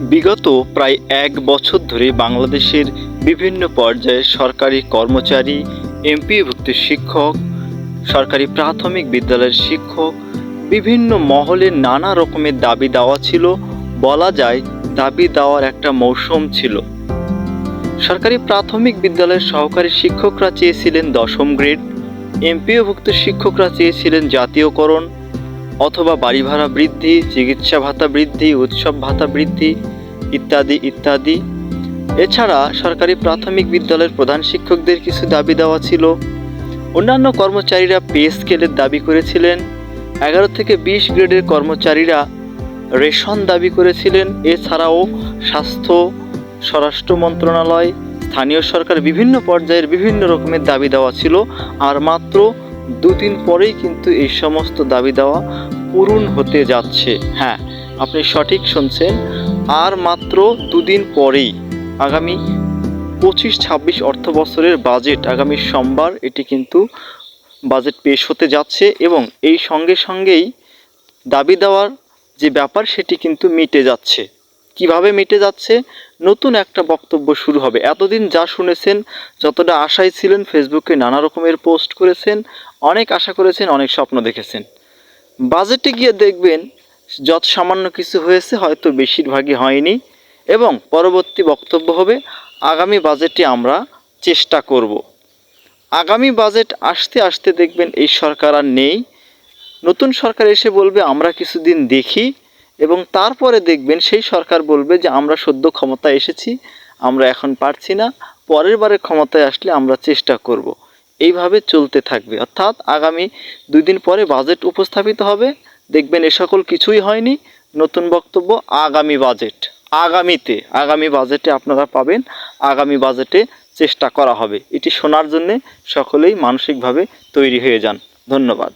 বিগত প্রায় এক বছর ধরে বাংলাদেশের বিভিন্ন পর্যায়ে সরকারি কর্মচারী এমপিভুক্ত শিক্ষক, সরকারি প্রাথমিক বিদ্যালয়ের শিক্ষক, বিভিন্ন মহলের নানা রকমের দাবি দেওয়া ছিল। বলা যায়, দাবি দেওয়ার একটা মৌসুম ছিল। সরকারি প্রাথমিক বিদ্যালয়ের সহকারী শিক্ষকরা চেয়েছিলেন দশম গ্রেড এমপিওভুক্ত শিক্ষকরা চেয়েছিলেন জাতীয়করণ। অথবা বাড়ি ভাড়া বৃদ্ধি, চিকিৎসা ভাতা বৃদ্ধি, উৎসব ভাতা বৃদ্ধি ইত্যাদি ইত্যাদি। এছাড়া সরকারি প্রাথমিক বিদ্যালয়ের প্রধান শিক্ষকদের কিছু দাবি দেওয়া ছিল। অন্যান্য কর্মচারীরা পে স্কেলের দাবি করেছিলেন। এগারো থেকে বিশ গ্রেডের কর্মচারীরা রেশন দাবি করেছিলেন। এছাড়াও স্বাস্থ্য, স্বরাষ্ট্র মন্ত্রণালয়, স্থানীয় সরকার বিভিন্ন পর্যায়ের বিভিন্ন রকমের দাবি দেওয়া ছিল। আর মাত্র দুদিন পরেই কিন্তু এই সমস্ত দাবি দেওয়া পূরণ হতে যাচ্ছে। হ্যাঁ আপনি সঠিক শুনছেন। আর মাত্র দুদিন পরেই আগামী পঁচিশ ছাব্বিশ অর্থ বছরের বাজেট আগামী সোমবার এটি কিন্তু বাজেট পেশ হতে যাচ্ছে এবং এই সঙ্গে সঙ্গেই দাবি দেওয়ার যে ব্যাপার সেটি কিন্তু মিটে যাচ্ছে। কীভাবে মিটে যাচ্ছে? নতুন একটা বক্তব্য শুরু হবে। এতদিন যা শুনেছেন, যতটা আশায় ছিলেন ফেসবুকে নানা রকমের পোস্ট করেছেন, অনেক আশা করেছেন, অনেক স্বপ্ন দেখেছেন। বাজেটে গিয়ে দেখবেন যত সামান্য কিছু হয়েছে হয়তো বেশিরভাগই হয়নি এবং পরবর্তী বক্তব্য হবে, আগামী বাজেটে আমরা চেষ্টা করব। আগামী বাজেট আসতে আসতে দেখবেন এই সরকার আর নেই। নতুন সরকার এসে বলবে, আমরা কিছুদিন দেখি। এবং তারপরে দেখবেন সেই সরকার বলবে যে, আমরা সদ্য ক্ষমতায় এসেছি, আমরা এখন পারছি না। পরের বারে ক্ষমতায় আসলে আমরা চেষ্টা করব। এইভাবে চলতে থাকবে। অর্থাৎ আগামী দুই দিন পরে বাজেট উপস্থাপিত হবে। দেখবেন এ সকল কিছুই হয়নি। নতুন বক্তব্য, আগামী বাজেট। আগামীতে, আগামী বাজেটে আপনারা পাবেন, আগামী বাজেটে চেষ্টা করা হবে। এটি শোনার জন্যে সকলেই মানসিকভাবে তৈরি হয়ে যান। ধন্যবাদ।